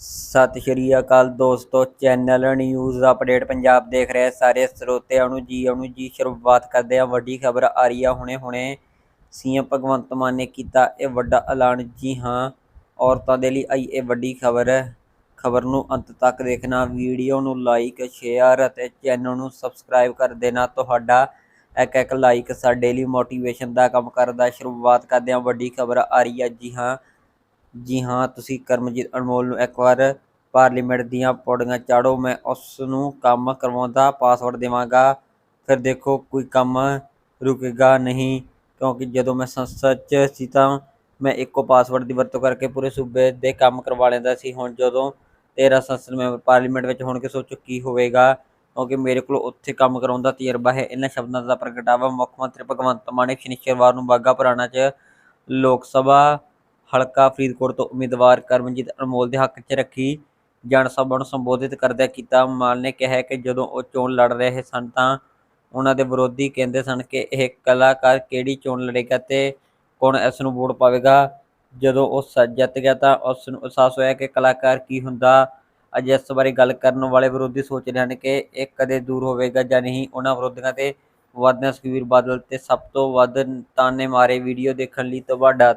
ਸਤਿ ਸ਼੍ਰੀ ਅਕਾਲ ਦੋਸਤੋ, channel news update Punjab ਦੇਖ ਰਹੇ ਸਾਰੇ ਸਰੋਤਿਆਂ ਨੂੰ ਜੀ ਆਉਣ ਨੂੰ ਜੀ ਸ਼ੁਰੂਆਤ ਕਰਦੇ ਆ ਵੱਡੀ ਖਬਰ ਆ ਰਹੀ ਆ ਹੁਣੇ ਹੁਣੇ। ਸੀਐਮ ਭਗਵੰਤ ਮਾਨ ਨੇ ਕੀਤਾ ਇਹ ਵੱਡਾ ਐਲਾਨ। ਜੀ ਹਾਂ, ਔਰਤਾਂ ਦੇ ਲਈ ਆਈ ਇਹ ਵੱਡੀ ਖਬਰ। ਹੈ ਖਬਰ ਨੂੰ ਅੰਤ ਤੱਕ ਦੇਖਣਾ, ਵੀਡੀਓ ਨੂੰ ਲਾਈਕ ਸ਼ੇਅਰ ਅਤੇ ਚੈਨਲ ਨੂੰ ਸਬਸਕ੍ਰਾਈਬ ਕਰ ਦੇਣਾ। ਤੁਹਾਡਾ ਇੱਕ ਇੱਕ ਲਾਈਕ ਸਾਡੇ ਲਈ ਮੋਟੀਵੇਸ਼ਨ ਦਾ ਕੰਮ ਕਰਦਾ। ਸ਼ੁਰੂਆਤ ਕਰਦੇ ਹਾਂ। ਵੱਡੀ ਖਬਰ ਆ ਰਹੀ ਹੈ ਜੀ ਹਾਂ। ਜੀ ਹਾਂ, ਤੁਸੀਂ ਕਰਮਜੀਤ ਅਨਮੋਲ ਨੂੰ ਇੱਕ ਵਾਰ ਪਾਰਲੀਮੈਂਟ ਦੀਆਂ ਪੌੜੀਆਂ ਚਾੜੋ, ਮੈਂ ਉਸ ਨੂੰ ਕੰਮ ਕਰਵਾਉਂਦਾ ਪਾਸਵਰਡ ਦੇਵਾਂਗਾ। ਫਿਰ ਦੇਖੋ, ਕੋਈ ਕੰਮ ਰੁਕੇਗਾ ਨਹੀਂ, ਕਿਉਂਕਿ ਜਦੋਂ ਮੈਂ ਸੰਸਦ 'ਚ ਸੀ ਤਾਂ ਮੈਂ ਇੱਕੋ ਪਾਸਵਰਡ ਦੀ ਵਰਤੋਂ ਕਰਕੇ ਪੂਰੇ ਸੂਬੇ ਦੇ ਕੰਮ ਕਰਵਾ ਲੈਂਦਾ ਸੀ। ਹੁਣ ਜਦੋਂ ਤੇਰਾ ਸੰਸਦ ਮੈਂਬਰ ਪਾਰਲੀਮੈਂਟ ਵਿੱਚ ਹੋਣਗੇ ਸੋਚੋ ਕੀ ਹੋਵੇਗਾ, ਕਿਉਂਕਿ ਮੇਰੇ ਕੋਲ ਉੱਥੇ ਕੰਮ ਕਰਾਉਣ ਦਾ ਤਜਰਬਾ ਹੈ, ਇਹਨਾਂ ਸ਼ਬਦਾਂ ਦਾ ਪ੍ਰਗਟਾਵਾ ਮੁੱਖ ਮੰਤਰੀ ਭਗਵੰਤ ਮਾਨ ਨੇ ਸ਼ਨੀਚਰਵਾਰ ਨੂੰ ਬਾਗਾ ਪੁਰਾਣਾ 'ਚ ਲੋਕ ਸਭਾ ਹਲਕਾ ਫਰੀਦਕੋਟ ਤੋਂ ਉਮੀਦਵਾਰ ਕਰਮਜੀਤ ਅਨਮੋਲ ਦੇ ਹੱਕ 'ਚ ਰੱਖੀ ਜਨ ਸਭਾ ਨੂੰ ਸੰਬੋਧਿਤ ਕਰਦਿਆਂ ਕੀਤਾ ਮਾਲ ਨੇ ਕਿਹਾ ਕਿ ਜਦੋਂ ਉਹ ਚੋਣ ਲੜ ਰਹੇ ਸਨ ਤਾਂ ਉਹਨਾਂ ਦੇ ਵਿਰੋਧੀ ਕਹਿੰਦੇ ਸਨ ਕਿ ਇਹ ਕਲਾਕਾਰ ਕਿਹੜੀ ਚੋਣ ਲੜੇਗਾ ਤੇ ਕੌਣ ਇਸ ਨੂੰ ਵੋਟ ਪਾਵੇਗਾ। ਜਦੋਂ ਉਹ ਸ- ਜਿੱਤ ਗਿਆ ਤਾਂ ਉਸ ਨੂੰ ਅਹਿਸਾਸ ਹੋਇਆ ਕਿ ਕਲਾਕਾਰ ਕੀ ਹੁੰਦਾ। ਅੱਜ ਇਸ ਬਾਰੇ ਗੱਲ ਕਰਨ ਵਾਲੇ ਵਿਰੋਧੀ ਸੋਚ ਰਹੇ ਹਨ ਕਿ ਇਹ ਕਦੇ ਦੂਰ ਹੋਵੇਗਾ ਜਾਂ ਨਹੀਂ। ਉਹਨਾਂ ਵਿਰੋਧੀਆਂ ਤੇ ਵਧਦਿਆਂ ਸੁਖਬੀਰ ਬਾਦਲ ਤੇ ਸਭ ਤੋਂ ਵੱਧ ਤਾਨੇ ਮਾਰੇ ਵੀਡੀਓ ਦੇਖਣ ਲਈ ਤੁਹਾਡਾ